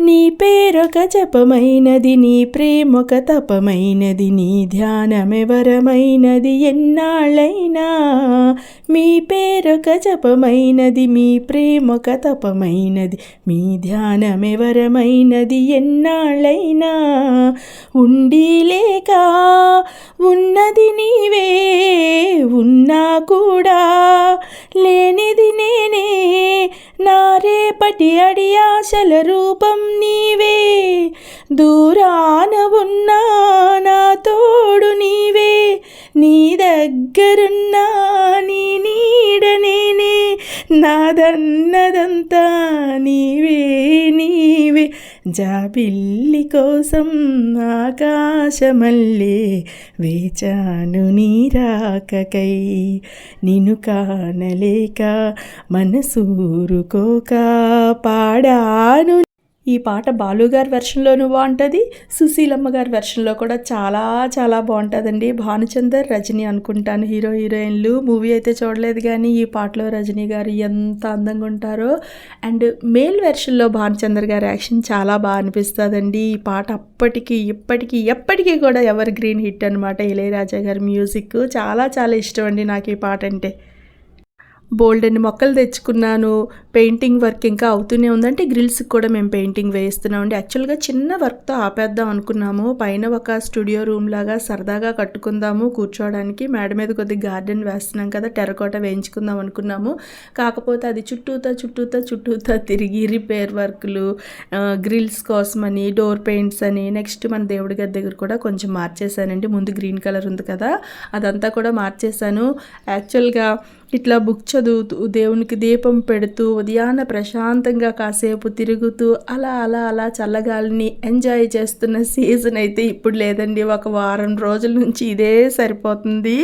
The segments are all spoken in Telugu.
నీ పేరొక జపమైనది నీ ప్రేమొక తపమైనది నీ ధ్యానమెవరమైనది ఎన్నాళ్ళైనా. మీ పేరొక జపమైనది మీ ప్రేమొక తపమైనది మీ ధ్యానమెవరమైనది ఎన్నాళ్ళైనా. ఉండి లేక ఉన్నది నీవే ఉన్నా కూడా లేనిది నేనే. నా రేపటి అడి ఆశల రూపం నీవే. దూరాన ఉన్నా నా తోడు నీవే. నీ దగ్గరున్నా నీ నీడ నేనే. నాదన్నదంతా నీవే నీవే. జాబిల్లి కోసం ఆకాశమల్లే వేచాను నీరాకకై నిన్ను కానలేక మనసూరుకోక పాడాను ఈ పాట బాలుగారి వెర్షన్లోనూ బాగుంటుంది సుశీలమ్మ గారి వెర్షన్లో కూడా చాలా చాలా బాగుంటుందండి. భానుచందర్ రజని అనుకుంటాను. హీరో హీరోయిన్లు. మూవీ అయితే చూడలేదు కానీ ఈ పాటలో రజనీ గారు ఎంత అందంగా ఉంటారో. అండ్ మేల్ వెర్షన్లో భానుచందర్ గారి యాక్షన్ చాలా బాగా అనిపిస్తుందండి. ఈ పాట అప్పటికి ఇప్పటికీ ఎప్పటికీ కూడా ఎవర్ గ్రీన్ హిట్ అనమాట ఇళయరాజా గారి మ్యూజిక్ చాలా చాలా ఇష్టం అండి నాకు ఈ పాట అంటే. బోల్డ్ మొక్కలు తెచ్చుకున్నాను. పెయింటింగ్ వర్క్ ఇంకా అవుతూనే ఉందంటే గ్రిల్స్కి కూడా మేము పెయింటింగ్ వేస్తున్నాం అండి. యాక్చువల్గా చిన్న వర్క్తో ఆపేద్దాం అనుకున్నాము. పైన ఒక స్టూడియో రూమ్ లాగా సరదాగా కట్టుకుందాము కూర్చోవడానికి. మేడ మీద కొద్దిగా గార్డెన్ వేస్తున్నాం కదా టెరకోట వేయించుకుందాం అనుకున్నాము. కాకపోతే అది చుట్టూతా చుట్టూతా చుట్టూతా తిరిగి రిపేర్ వర్క్లు గ్రిల్స్ కోసమని డోర్ పెయింట్స్ అని నెక్స్ట్ మన దేవుడి గారి దగ్గర కూడా కొంచెం మార్చేశానండి. ముందు గ్రీన్ కలర్ ఉంది కదా అదంతా కూడా మార్చేశాను. యాక్చువల్గా ఇట్లా బుక్ చదువుతూ దేవునికి దీపం పెడుతూ ఉదయాన ప్రశాంతంగా కాసేపు తిరుగుతూ అలా అలా అలా చల్లగాలిని ఎంజాయ్ చేస్తున్న సీజన్ అయితే ఇప్పుడు లేదండి. ఒక వారం రోజుల నుంచి ఇదే సరిపోతుంది.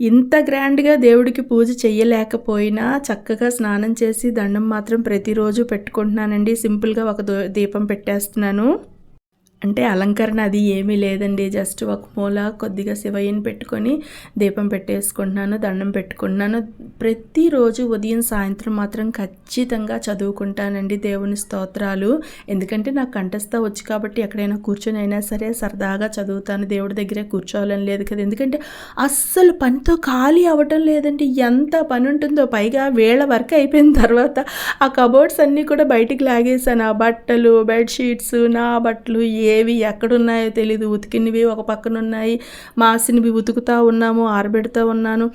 ఇంత గ్రాండ్గా దేవుడికి పూజ చెయ్యలేకపోయినా చక్కగా స్నానం చేసి దండం మాత్రం ప్రతిరోజు పెట్టుకుంటున్నానండి. సింపుల్గా ఒక దీపం పెట్టేస్తున్నాను. అంటే అలంకరణ అది ఏమీ లేదండి. జస్ట్ ఒక మూల కొద్దిగా శివయ్యని పెట్టుకొని దీపం పెట్టేసుకుంటున్నాను దండం పెట్టుకుంటున్నాను. ప్రతిరోజు ఉదయం సాయంత్రం మాత్రం ఖచ్చితంగా చదువుకుంటానండి దేవుని స్తోత్రాలు. ఎందుకంటే నాకు కంఠస్థ వచ్చి కాబట్టి ఎక్కడైనా కూర్చొని అయినా సరే సరదాగా చదువుతాను. దేవుడి దగ్గరే కూర్చోవాలని లేదు కదా. ఎందుకంటే అస్సలు పనితో ఖాళీ అవ్వటం లేదండి. ఎంత పని ఉంటుందో పైగా వేళ వర్క్ అయిపోయిన తర్వాత ఆ కబోర్డ్స్ అన్నీ కూడా బయటికి లాగేసాను ఆ బట్టలు బెడ్షీట్స్ నా బట్టలు ఏవి ఎక్కడున్నాయో తెలియదు ఉతికినవి ఒక పక్కన ఉన్నాయి మాసినవి ఉతుకుతూ ఉన్నాము ఆరబెడుతూ ఉన్నాను.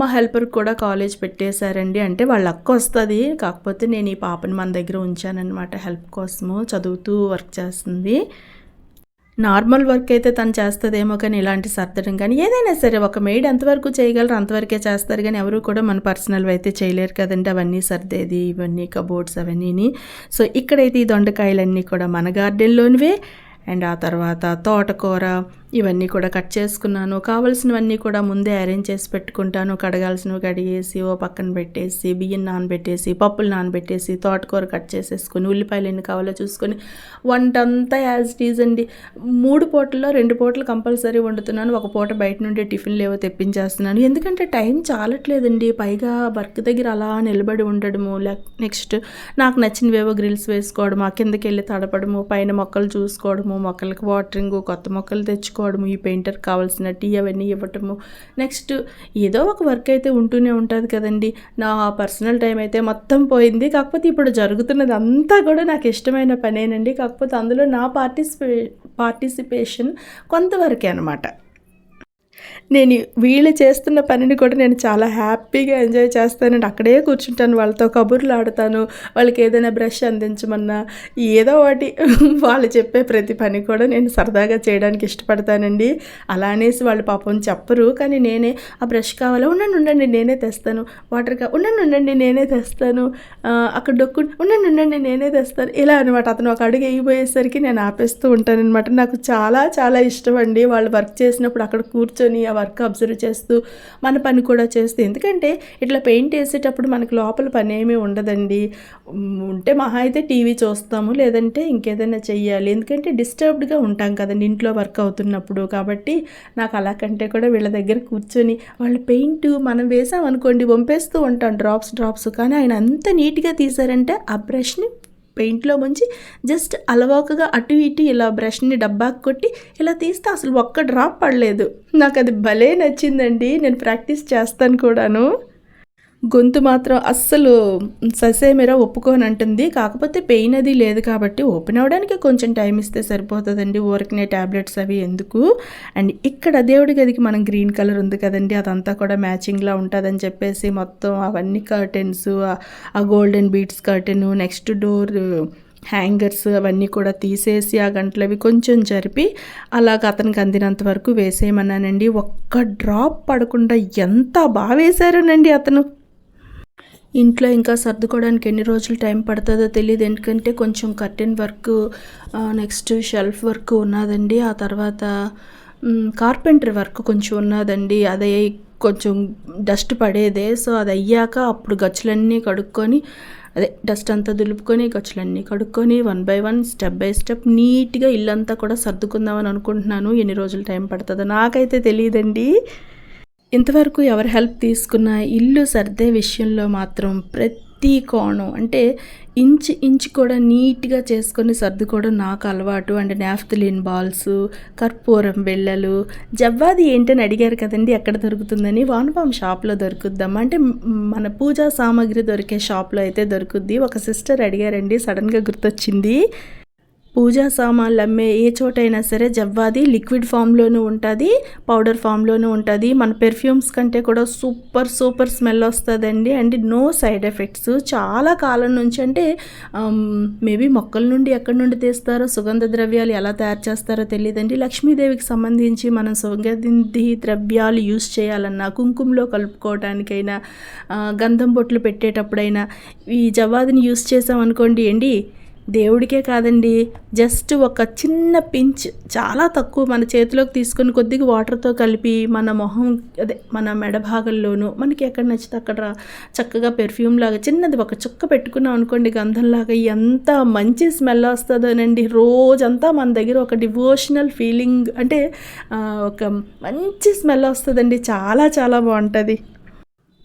మా హెల్పర్కి కూడా కాలేజ్ పెట్టేశారండి. అంటే వాళ్ళ అక్క వస్తుంది. కాకపోతే నేను ఈ పాపని మన దగ్గర ఉంచానన్నమాట హెల్ప్ కోసము. చదువుతూ వర్క్ చేస్తుంది. నార్మల్ వర్క్ అయితే తను చేస్తుందేమో కానీ ఇలాంటి సర్దడం కానీ ఏదైనా సరే ఒక మెయిడ్ ఎంతవరకు చేయగలరు అంతవరకే చేస్తారు కానీ ఎవరు కూడా మన పర్సనల్ అయితే చేయలేరు కదండి. అవన్నీ సర్దేది ఇవన్నీ కబోర్డ్స్ అవన్నీని. సో ఇక్కడైతే ఈ దొండకాయలన్నీ కూడా మన గార్డెన్లోనివే. అండ్ ఆ తర్వాత తోటకూర ఇవన్నీ కూడా కట్ చేసుకున్నాను. కావలసినవన్నీ కూడా ముందే అరేంజ్ చేసి పెట్టుకుంటాను. కడగాల్సినవి కడిగేసి ఓ పక్కన పెట్టేసి బియ్యం నానబెట్టేసి పప్పులు నానబెట్టేసి తోటకూర కట్ చేసేసుకొని ఉల్లిపాయలు ఎన్ని కావాలో చూసుకొని వంట అంతా యాజ్ ఇట్ ఈజ్ అండి. మూడు పూటల్లో రెండు పూటలు కంపల్సరీ వండుతున్నాను. ఒక పూట బయట నుండి టిఫిన్లు ఏవో తెప్పించేస్తున్నాను. ఎందుకంటే టైం చాలట్లేదండి. పైగా వర్క్ దగ్గర అలా నిలబడి ఉండడము నెక్స్ట్ నాకు నచ్చినవేవో గ్రిల్స్ వేసుకోవడము ఆ కిందకి వెళ్ళి తడపడము పైన మొక్కలు చూసుకోవడము మొక్కలకి వాటరింగ్ కొత్త మొక్కలు తెచ్చు నేర్చుకోవడము ఈ పెయింటర్ కావాల్సిన టీ అవన్నీ ఇవ్వటము. నెక్స్ట్ ఏదో ఒక వర్క్ అయితే ఉంటూనే ఉంటుంది కదండి. నా పర్సనల్ టైం అయితే మొత్తం పోయింది. కాకపోతే ఇప్పుడు జరుగుతున్నది అంతా కూడా నాకు ఇష్టమైన పనేనండి. కాకపోతే అందులో నా పార్టిసిపే పార్టిసిపేషన్ కొంతవరకే అనమాట నేను వీళ్ళు చేస్తున్న పనిని కూడా నేను చాలా హ్యాపీగా ఎంజాయ్ చేస్తానండి. అక్కడే కూర్చుంటాను వాళ్ళతో కబుర్లు ఆడతాను వాళ్ళకి ఏదైనా బ్రష్ అందించమన్నా ఏదో ఒకటి వాళ్ళు చెప్పే ప్రతి పని కూడా నేను సరదాగా చేయడానికి ఇష్టపడతానండి. అలా అనేసి వాళ్ళు పాపం చెప్పరు కానీ నేనే ఆ బ్రష్ కావాలా? ఉండండి ఉండండి నేనే తెస్తాను. వాటర్ కా ఉండండి ఉండండి నేనే తెస్తాను. అక్కడ డొక్కు ఉండండి ఉండండి నేనే తెస్తాను. ఇలా అనమాట అతను ఒక అడుగు వేయిపోయేసరికి నేను ఆపేస్తూ ఉంటానన్నమాట. నాకు చాలా చాలా ఇష్టం అండి వాళ్ళు వర్క్ చేసినప్పుడు అక్కడ కూర్చొని ఆ వర్క్ అబ్జర్వ్ చేస్తూ మన పని కూడా చేస్తూ. ఎందుకంటే ఇట్లా పెయింట్ వేసేటప్పుడు మనకు లోపల పని ఏమీ ఉండదండి. ఉంటే మహా అయితే టీవీ చూస్తాము లేదంటే ఇంకేదైనా చెయ్యాలి. ఎందుకంటే డిస్టర్బ్డ్గా ఉంటాం కదండి ఇంట్లో వర్క్ అవుతున్నప్పుడు. కాబట్టి నాకు అలా కంటే కూడా వీళ్ళ దగ్గర కూర్చొని వాళ్ళు పెయింట్ మనం వేసామనుకోండి పంపేస్తూ వంపేస్తూ ఉంటాం డ్రాప్స్ డ్రాప్స్. కానీ ఆయన అంత నీట్గా తీశారంటే ఆ బ్రష్ని పెయింట్లో ముంచి జస్ట్ అలవాకగా అటు ఇటు ఇలా బ్రష్ని డబ్బాకి కొట్టి ఇలా తీస్తే అసలు ఒక్క డ్రాప్ పడలేదు. నాకు అది భలే నచ్చిందండి. నేను ప్రాక్టీస్ చేస్తాను కూడాను. గొంతు మాత్రం అస్సలు ససేమిరా ఒప్పుకొని అంటుంది కాకపోతే పెయిన్ అది లేదు కాబట్టి ఓపెన్ అవ్వడానికి కొంచెం టైం ఇస్తే సరిపోతుందండి. ఊరికనే ట్యాబ్లెట్స్ అవి ఎందుకు? అండ్ ఇక్కడ దేవుడి గదికి మనం గ్రీన్ కలర్ ఉంది కదండి. అదంతా కూడా మ్యాచింగ్లా ఉంటుందని చెప్పేసి మొత్తం అవన్నీ కర్టెన్స్ ఆ golden beads curtain next door hangers అవన్నీ కూడా తీసేసి ఆ గంటలవి కొంచెం జరిపి అలాగ అతనికి అందినంత వరకు వేసేయమన్నానండి. ఒక్క డ్రాప్ పడకుండా ఎంత బాగా వేశారోనండి అతను. ఇంట్లో ఇంకా సర్దుకోవడానికి ఎన్ని రోజులు టైం పడుతుందో తెలియదు ఎందుకంటే కొంచెం curtain work next shelf work ఉన్నదండి. ఆ తర్వాత కార్పెంటర్ వర్క్ కొంచెం ఉన్నదండి. అదే కొంచెం డస్ట్ పడేదే. సో అది అయ్యాక అప్పుడు గచ్చులన్నీ కడుక్కొని అదే డస్ట్ అంతా దులుపుకొని గచ్చులన్నీ కడుక్కొని one by one step by step నీట్గా ఇల్లంతా కూడా సర్దుకుందామని అనుకుంటున్నాను. ఎన్ని రోజులు టైం పడుతుందో నాకైతే తెలియదండి. ఇంతవరకు ఎవరి హెల్ప్ తీసుకున్న ఇల్లు సర్దే విషయంలో మాత్రం ప్రతి కోణం అంటే ఇంచు ఇంచు కూడా నీట్గా చేసుకొని సర్దుకోవడం నాకు అలవాటు. అండ్ నాఫ్తలిన్ బాల్స్ కర్పూరం బిళ్ళలు. జవ్వాది ఏంటని అడిగారు కదండి ఎక్కడ దొరుకుతుందని? వానపాం షాప్లో దొరుకుద్దాం. అంటే మన పూజా సామాగ్రి దొరికే షాప్లో అయితే దొరుకుద్ది. ఒక సిస్టర్ అడిగారండి సడన్గా గుర్తొచ్చింది. పూజా సామాన్లు అమ్మే ఏ చోటైనా సరే జవ్వాది లిక్విడ్ ఫామ్లోనూ ఉంటుంది పౌడర్ ఫామ్లోనూ ఉంటుంది. మన పెర్ఫ్యూమ్స్ కంటే కూడా సూపర్ సూపర్ స్మెల్ వస్తుందండి. And no side effects. చాలా కాలం నుంచి అంటే మేబీ మొక్కల నుండి ఎక్కడి నుండి తీస్తారో సుగంధ ద్రవ్యాలు ఎలా తయారు చేస్తారో తెలియదండి లక్ష్మీదేవికి సంబంధించి మనం సుగంధి ద్రవ్యాలు యూస్ చేయాలన్నా కుంకుమలో కలుపుకోవడానికైనా గంధం బొట్లు పెట్టేటప్పుడైనా ఈ జవ్వాదిని యూస్ చేసామనుకోండి అండి దేవుడికే కాదండి జస్ట్ ఒక చిన్న పించ్ చాలా తక్కువ మన చేతిలోకి తీసుకొని కొద్దిగా వాటర్తో కలిపి మన మొహం అదే మన మెడ భాగంలోనూ మనకి ఎక్కడ నచ్చితే అక్కడ చక్కగా పెర్ఫ్యూమ్ లాగా చిన్నది ఒక చుక్క పెట్టుకున్నాం అనుకోండి గంధంలాగా ఎంత మంచి స్మెల్ వస్తుందోనండి. రోజంతా మన దగ్గర ఒక డివోషనల్ ఫీలింగ్ అంటే ఒక మంచి స్మెల్ వస్తుందండి. చాలా చాలా బాగుంటుంది.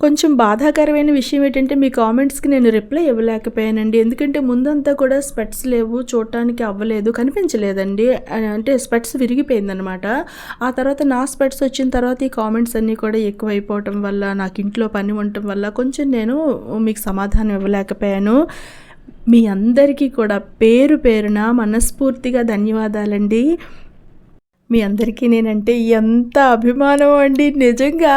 కొంచెం బాధాకరమైన విషయం ఏంటంటే మీ కామెంట్స్కి నేను రిప్లై ఇవ్వలేకపోయానండి. ఎందుకంటే ముందంతా కూడా స్పెట్స్ లేవు చూడటానికి అవ్వలేదు కనిపించలేదండి. అంటే స్పెట్స్ విరిగిపోయిందనమాట ఆ తర్వాత నా స్పెట్స్ వచ్చిన తర్వాత ఈ కామెంట్స్ అన్నీ కూడా ఎక్కువైపోవటం వల్ల నాకు ఇంట్లో పని ఉండటం వల్ల కొంచెం నేను మీకు సమాధానం ఇవ్వలేకపోయాను. మీ అందరికీ కూడా పేరు పేరున మనస్ఫూర్తిగా ధన్యవాదాలండి. మీ అందరికీ నేనంటే ఎంత అభిమానం అండి. నిజంగా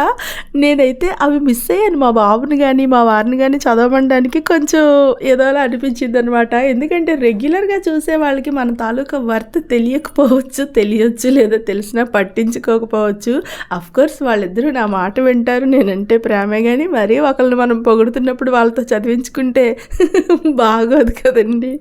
నేనైతే అవి మిస్ అయ్యాను. మా బాబుని కానీ మా వారిని కానీ చదవడానికి కొంచెం ఏదోలా అనిపించింది అనమాట ఎందుకంటే రెగ్యులర్గా చూసే వాళ్ళకి మన తాలూకా వర్త్ తెలియకపోవచ్చు తెలియచ్చు లేదా తెలిసినా పట్టించుకోకపోవచ్చు. కోర్స్ వాళ్ళిద్దరూ నా మాట వింటారు. నేనంటే ప్రేమే కానీ మరీ ఒకళ్ళని మనం పొగుడుతున్నప్పుడు వాళ్ళతో చదివించుకుంటే బాగోదు కదండి.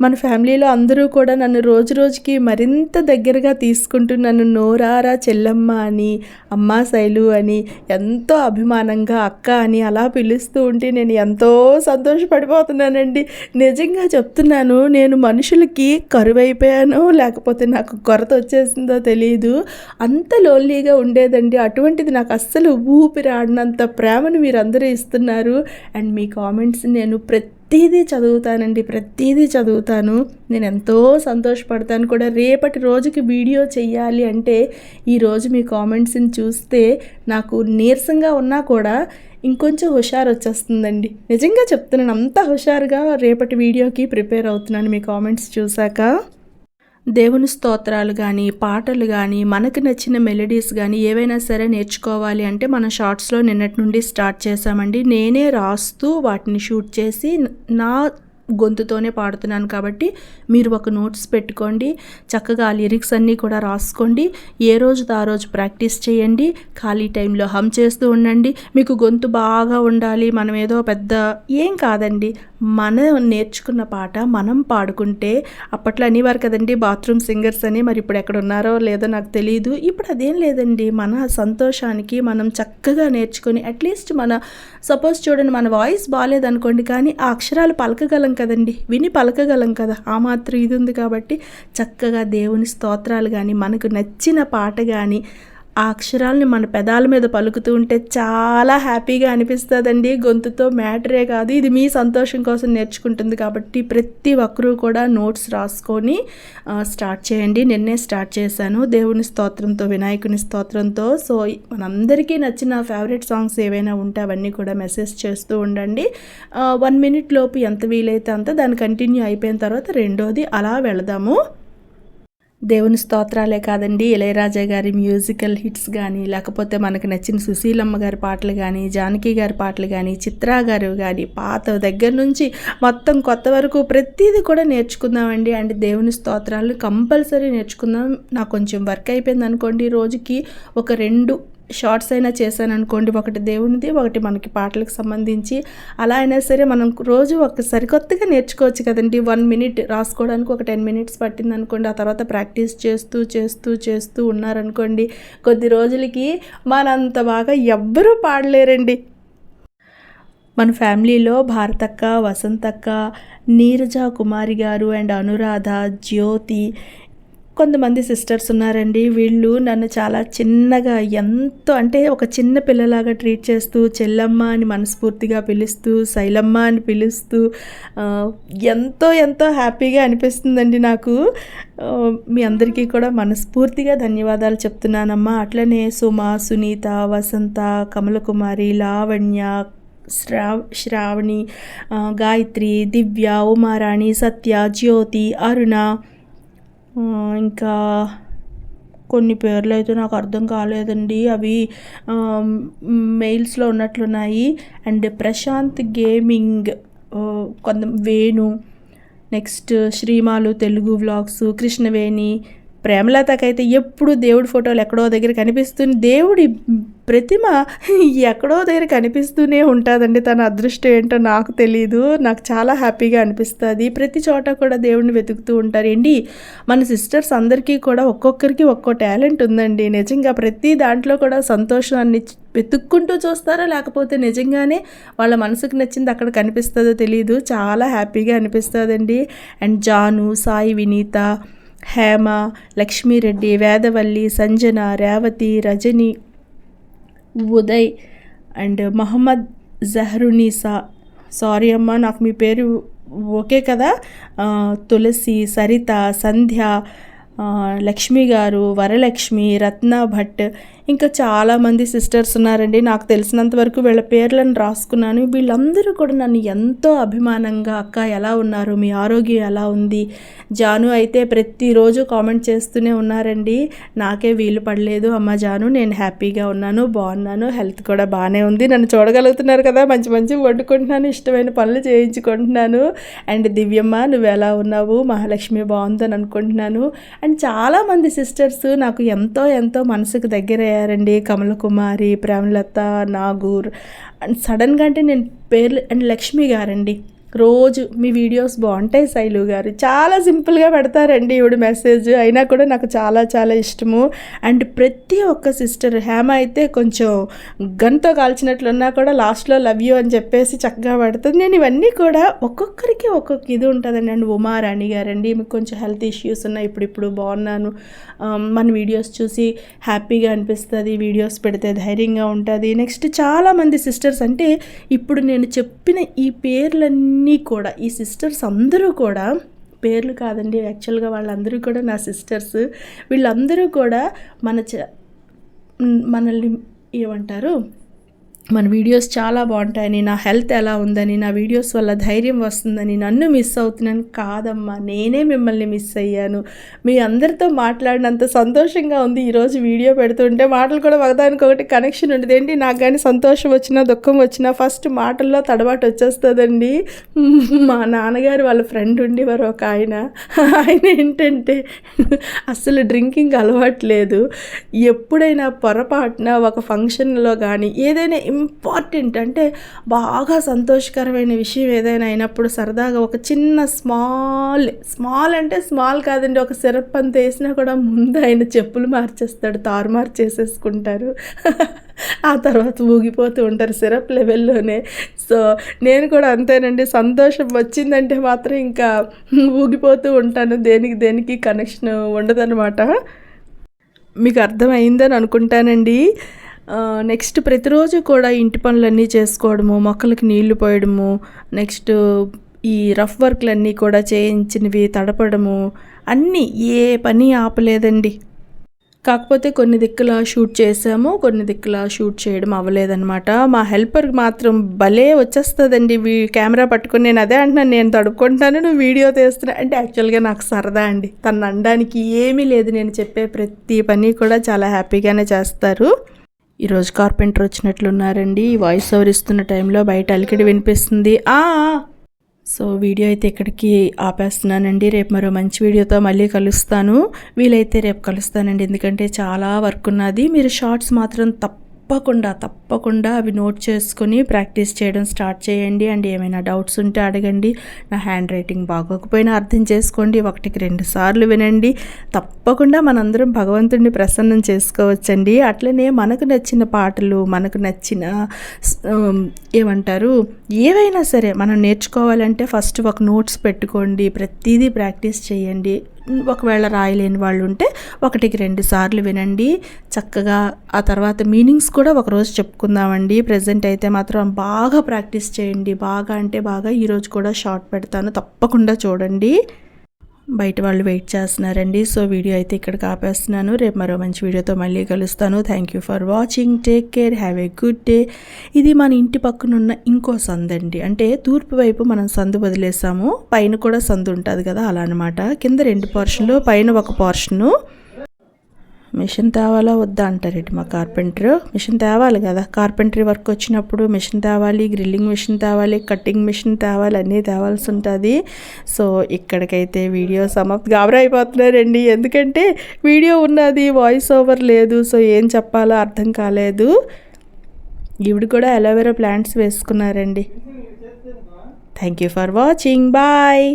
మన ఫ్యామిలీలో అందరూ కూడా నన్ను రోజు రోజుకి మరింత దగ్గరగా తీసుకుంటూ నన్ను నోరారా చెల్లమ్మ అని అమ్మా శైలు అని ఎంతో అభిమానంగా అక్క అని అలా పిలుస్తూ ఉంటే నేను ఎంతో సంతోషపడిపోతున్నానండి. నిజంగా చెప్తున్నాను నేను మనుషులకి కరువైపోయానో లేకపోతే నాకు కొరత వచ్చేసిందో తెలియదు అంత లోన్లీగా ఉండేదండి. అటువంటిది నాకు అస్సలు ఊపిరాడినంత ప్రేమను మీరందరూ ఇస్తున్నారు. అండ్ మీ కామెంట్స్ నేను ప్రతి ప్రతిదీ చదువుతానండి ప్రతిదీ చదువుతాను. నేను ఎంతో సంతోషపడతాను కూడా. రేపటి రోజుకి వీడియో చెయ్యాలి అంటే ఈరోజు మీ కామెంట్స్ని చూస్తే నాకు నీరసంగా ఉన్నా కూడా ఇంకొంచెం హుషారు వచ్చేస్తుందండి నిజంగా చెప్తున్నాను అంత హుషారుగా రేపటి వీడియోకి ప్రిపేర్ అవుతున్నాను మీ కామెంట్స్ చూశాక. దేవుని స్తోత్రాలు కానీ పాటలు కానీ మనకు నచ్చిన మెలడీస్ కానీ ఏవైనా సరే నేర్చుకోవాలి అంటే మన షార్ట్స్లో నిన్నటి నుండి స్టార్ట్ చేశామండి. నేనే రాస్తూ వాటిని షూట్ చేసి నా గొంతుతోనే పాడుతున్నాను కాబట్టి మీరు ఒక నోట్స్ పెట్టుకోండి చక్కగా ఆ లిరిక్స్ అన్నీ కూడా రాసుకోండి ఏ రోజు ఆ రోజు ప్రాక్టీస్ చేయండి ఖాళీ టైంలో హమ్ చేస్తూ ఉండండి మీకు గొంతు బాగా ఉండాలి మనం ఏదో పెద్ద ఏం కాదండి మనం నేర్చుకున్న పాట మనం పాడుకుంటే అప్పట్లో అనేవారు కదండి బాత్రూమ్ సింగర్స్ అని మరి ఇప్పుడు ఎక్కడ ఉన్నారో లేదో నాకు తెలియదు ఇప్పుడు అదేం లేదండి మన సంతోషానికి మనం చక్కగా నేర్చుకొని అట్లీస్ట్ మన సపోజ్ చూడండి మన వాయిస్ బాగాలేదనుకోండి కానీ ఆ అక్షరాలు పలకగలం కదండి. విని పలకగలం కదా. ఆ మాత్రం ఇది ఉంది కాబట్టి చక్కగా దేవుని స్తోత్రాలు కానీ మనకు నచ్చిన పాట కానీ ఆ అక్షరాలని మన పెదాల మీద పలుకుతూ ఉంటే చాలా హ్యాపీగా అనిపిస్తుందండి. గొంతుతో మ్యాటరే కాదు. ఇది మీ సంతోషం కోసం నేర్చుకుంటుంది కాబట్టి ప్రతి ఒక్కరూ కూడా నోట్స్ రాసుకొని స్టార్ట్ చేయండి. నిన్నే స్టార్ట్ చేశాను. దేవుని స్తోత్రంతో వినాయకుని స్తోత్రంతో. సో మనందరికీ నచ్చిన ఫేవరెట్ సాంగ్స్ ఏవైనా ఉంటే అవన్నీ కూడా మెసేజ్ చేస్తూ ఉండండి. వన్ మినిట్ లోపు ఎంత వీలైతే అంత దాన్ని కంటిన్యూ అయిపోయిన తర్వాత రెండోది అలా వెళదాము. దేవుని స్తోత్రాలే కాదండి. ఇళయరాజా గారి మ్యూజికల్ హిట్స్ కానీ లేకపోతే మనకు నచ్చిన సుశీలమ్మ గారి పాటలు కానీ జానకి గారి పాటలు కానీ చిత్రా గారు కానీ పాత దగ్గర నుంచి మొత్తం కొత్త వరకు ప్రతిదీ కూడా నేర్చుకుందామండి. అండ్ దేవుని స్తోత్రాలు కంపల్సరీ నేర్చుకుందాం. నాకు కొంచెం వర్క్ అయిపోయింది అనుకోండి రోజుకి ఒక రెండు షార్ట్స్ అయినా చేశాను అనుకోండి ఒకటి దేవునిది ఒకటి మనకి పాటలకు సంబంధించి. అలా అయినా సరే మనం రోజు ఒక సరికొత్తగా నేర్చుకోవచ్చు కదండి. వన్ మినిట్ రాసుకోవడానికి ఒక టెన్ మినిట్స్ పట్టింది అనుకోండి ఆ తర్వాత ప్రాక్టీస్ చేస్తూ చేస్తూ చేస్తూ ఉన్నారనుకోండి కొద్ది రోజులకి మనంత బాగా ఎవ్వరూ పాడలేరండి. మన ఫ్యామిలీలో భారతక్క వసంతక్క నీరజ కుమారి గారు అండ్ అనురాధ జ్యోతి కొంతమంది సిస్టర్స్ ఉన్నారండి. వీళ్ళు నన్ను చాలా చిన్నగా ఎంతో అంటే ఒక చిన్న పిల్లలాగా ట్రీట్ చేస్తూ చెల్లమ్మ అని మనస్ఫూర్తిగా పిలుస్తూ శైలమ్మ అని పిలుస్తూ ఎంతో ఎంతో హ్యాపీగా అనిపిస్తుందండి నాకు. మీ అందరికీ కూడా మనస్ఫూర్తిగా ధన్యవాదాలు చెప్తున్నానమ్మా. అట్లనే సుమ సునీత వసంత కమలకుమారి లావణ్య శ్రావ్ శ్రావణి గాయత్రి దివ్య ఉమారాణి సత్య జ్యోతి అరుణ ఇంకా కొన్ని పేర్లు అయితే నాకు అర్థం కాలేదండి. అవి మెయిల్స్లో ఉన్నట్లున్నాయి. అండ్ ప్రశాంత్ గేమింగ్ కొంత వేణు నెక్స్ట్ శ్రీమాలు తెలుగు వ్లాగ్స్ కృష్ణవేణి ప్రేమలతకైతే ఎప్పుడు దేవుడి ఫోటోలు ఎక్కడో దగ్గర కనిపిస్తుంది దేవుడి ప్రతిమ ఎక్కడో దగ్గర కనిపిస్తూనే ఉంటుందండి. తన అదృష్టం ఏంటో నాకు తెలియదు నాకు చాలా హ్యాపీగా అనిపిస్తుంది. ప్రతి చోట కూడా దేవుడిని వెతుకుతూ ఉంటారండి మన సిస్టర్స్ అందరికీ కూడా ఒక్కొక్కరికి ఒక్కో టాలెంట్ ఉందండి. నిజంగా ప్రతి దాంట్లో కూడా సంతోషాన్ని వెతుక్కుంటూ చూస్తారా? లేకపోతే నిజంగానే వాళ్ళ మనసుకు నచ్చింది అక్కడ కనిపిస్తుందో తెలియదు చాలా హ్యాపీగా అనిపిస్తుందండి. And Janu Sai Vineetha Hema Lakshmireddy Vedavalli Sanjana Revathi Rajani Uday and Mohammed Zaharunisa sorry అమ్మ నాకు మీ పేరు ఓకే కదా? తులసి సరిత సంధ్య లక్ష్మి గారు వరలక్ష్మి రత్న భట్ ఇంకా చాలామంది సిస్టర్స్ ఉన్నారండి. నాకు తెలిసినంత వరకు వీళ్ళ పేర్లను రాసుకున్నాను. వీళ్ళందరూ కూడా నన్ను ఎంతో అభిమానంగా అక్క ఎలా ఉన్నారు? మీ ఆరోగ్యం ఎలా ఉంది? జాను అయితే ప్రతిరోజు కామెంట్ చేస్తూనే ఉన్నారండి. నాకే వీలు పడలేదు. అమ్మ జాను నేను హ్యాపీగా ఉన్నాను బాగున్నాను హెల్త్ కూడా బాగానే ఉంది. నన్ను చూడగలుగుతున్నారు కదా మంచి మంచి వండుకుంటున్నాను ఇష్టమైన పనులు చేయించుకుంటున్నాను. అండ్ దివ్యమ్మ నువ్వు ఎలా ఉన్నావు? మహాలక్ష్మి బాగుందని అనుకుంటున్నాను. అండ్ చాలామంది సిస్టర్స్ నాకు ఎంతో ఎంతో మనసుకు దగ్గర కమల కుమారి ప్రేమలత నాగూర్. అండ్ సడన్గా అంటే నేను పేర్లు అండ్ లక్ష్మి గారండి. రోజు మీ వీడియోస్ బాగుంటాయి శైలు గారు. చాలా సింపుల్గా పెడతారండి ఈవిడ మెసేజ్. అయినా కూడా నాకు చాలా చాలా ఇష్టము. అండ్ ప్రతి ఒక్క సిస్టర్ హేమ అయితే కొంచెం గన్తో కాల్చినట్లున్నా కూడా లాస్ట్లో లవ్ యూ అని చెప్పేసి చక్కగా పెడుతుంది. నేను ఇవన్నీ కూడా ఒక్కొక్కరికి ఒక్కొక్క ఇది ఉంటుందండి. అండ్ ఉమారాణి గారండి మీకు కొంచెం హెల్త్ ఇష్యూస్ ఉన్నాయి ఇప్పుడు ఇప్పుడు బాగున్నాను మన వీడియోస్ చూసి హ్యాపీగా అనిపిస్తుంది వీడియోస్ పెడితే ధైర్యంగా ఉంటుంది. నెక్స్ట్ చాలామంది సిస్టర్స్ అంటే ఇప్పుడు నేను చెప్పిన ఈ పేర్లన్నీ అన్నీ కూడా ఈ సిస్టర్స్ అందరూ కూడా పేర్లు కాదండి యాక్చువల్గా వాళ్ళందరూ కూడా నా సిస్టర్స్ వీళ్ళందరూ కూడా మన చ మనల్ని ఏమంటారు మన వీడియోస్ చాలా బాగుంటాయని నా హెల్త్ ఎలా ఉందని నా వీడియోస్ వల్ల ధైర్యం వస్తుందని నన్ను మిస్ అవుతున్నాను కాదమ్మా. నేనే మిమ్మల్ని మిస్ అయ్యాను. మీ అందరితో మాట్లాడినంత సంతోషంగా ఉంది ఈరోజు వీడియో పెడుతుంటే. మాటలు కూడా ఒకదానికి ఒకటి కనెక్షన్ ఉండదు. ఏంటి? నాకు కానీ సంతోషం వచ్చినా దుఃఖం వచ్చినా ఫస్ట్ మాటల్లో తడబాటు వచ్చేస్తుందండి. మా నాన్నగారు వాళ్ళ ఫ్రెండ్ ఉండేవారు ఒక ఆయన. ఆయన ఏంటంటే అసలు డ్రింకింగ్ అలవాట్లేదు ఎప్పుడైనా పొరపాటున ఒక ఫంక్షన్లో కానీ ఏదైనా ఇంపార్టెంట్ అంటే బాగా సంతోషకరమైన విషయం ఏదైనా అయినప్పుడు సరదాగా ఒక చిన్న స్మాల్ స్మాల్ అంటే స్మాల్ కాదండి ఒక సిరప్ అంత వేసినా కూడా ముందు ఆయన చెప్పులు మార్చేస్తాడు తారుమారు చేసేసుకుంటారు ఆ తర్వాత ఊగిపోతూ ఉంటారు సిరప్ లెవెల్లోనే. సో నేను కూడా అంతేనండి సంతోషం వచ్చిందంటే మాత్రం ఇంకా ఊగిపోతూ ఉంటాను దేనికి దేనికి కనెక్షన్ ఉండదన్నమాట. మీకు అర్థమైందని అనుకుంటానండి. నెక్స్ట్ ప్రతిరోజు కూడా ఇంటి పనులన్నీ చేసుకోవడము మొక్కలకి నీళ్ళు పోయడము నెక్స్ట్ ఈ రఫ్ వర్క్లన్నీ కూడా చేయించినవి తడపడము అన్నీ ఏ పని ఆపలేదండి. కాకపోతే కొన్ని దిక్కుల షూట్ చేసాము కొన్ని దిక్కుల షూట్ చేయడం అవ్వలేదన్నమాట. మా హెల్పర్కి మాత్రం భలే వచ్చేస్తుందండి. వీ కెమెరా పట్టుకొని నేను అదే అంటున్నాను నేను తడుపుకుంటాను నువ్వు వీడియో తీస్తున్నా అంటే యాక్చువల్గా నాకు సరదా అండి. తను అనడానికి ఏమీ లేదు. నేను చెప్పే ప్రతి పని కూడా చాలా హ్యాపీగానే చేస్తారు. ఈరోజు కార్పెంటర్ వచ్చినట్లున్నారండి. వాయిస్ ఓవర్ ఇస్తున్న టైంలో బయట అలికిడి వినిపిస్తుంది. ఆ సో వీడియో అయితే ఇక్కడికి ఆపేస్తున్నానండి. రేపు మరో మంచి వీడియోతో మళ్ళీ కలుస్తాను. వీలైతే రేపు కలుస్తానండి. ఎందుకంటే చాలా వర్క్ ఉన్నది. మీరు షార్ట్స్ మాత్రం తప్ప తప్పకుండా తప్పకుండా అవి నోట్ చేసుకొని ప్రాక్టీస్ చేయడం స్టార్ట్ చేయండి. అండ్ ఏమైనా డౌట్స్ ఉంటే అడగండి. నా హ్యాండ్ రైటింగ్ బాగోకపోయినా అర్థం చేసుకోండి. ఒకటికి రెండు సార్లు వినండి. తప్పకుండా మనందరం భగవంతుడిని ప్రసన్నం చేసుకోవచ్చండి. అట్లనే మనకు నచ్చిన పాటలు మనకు నచ్చిన ఏమంటారు ఏవైనా సరే మనం నేర్చుకోవాలంటే ఫస్ట్ ఒక నోట్స్ పెట్టుకోండి. ప్రతిదీ ప్రాక్టీస్ చేయండి. ఒకవేళ రాయలేని వాళ్ళు ఉంటే ఒకటికి రెండు సార్లు వినండి. చక్కగా ఆ తర్వాత మీనింగ్స్ కూడా ఒకరోజు చెప్పుకుందామండి. ప్రజెంట్ అయితే మాత్రం బాగా ప్రాక్టీస్ చేయండి. బాగా అంటే బాగా ఈరోజు కూడా షార్ట్ పెడతాను. తప్పకుండా చూడండి. బయట వాళ్ళు వెయిట్ చేస్తున్నారండి. సో వీడియో అయితే ఇక్కడికి ఆపేస్తున్నాను. రేపు మరో మంచి వీడియోతో మళ్ళీ కలుస్తాను. Thank you for watching take care have a good day ఇది మన ఇంటి పక్కనున్న ఇంకో సందండి అంటే తూర్పు వైపు మనం సందు వదిలేసాము. పైన కూడా సందు ఉంటుంది కదా అలా అనమాట కింద రెండు పోర్షన్లు పైన ఒక పోర్షను మిషన్ తేవాలా వద్దా అంటారేంటి మా కార్పెంటర్ మిషన్ తేవాలి కదా. కార్పెంటరీ వర్క్ వచ్చినప్పుడు మిషన్ తేవాలి గ్రిల్లింగ్ మిషన్ తేవాలి కట్టింగ్ మిషన్ తేవాలి అన్నీ తేవాల్సి ఉంటుంది. సో ఇక్కడికైతే వీడియో సమాప్తి గాబరైపోతున్నారండి. ఎందుకంటే వీడియో ఉన్నది వాయిస్ ఓవర్ లేదు. సో ఏం చెప్పాలో అర్థం కాలేదు. ఈవిడ కూడా aloe vera plants వేసుకున్నారండి. Thank you for watching bye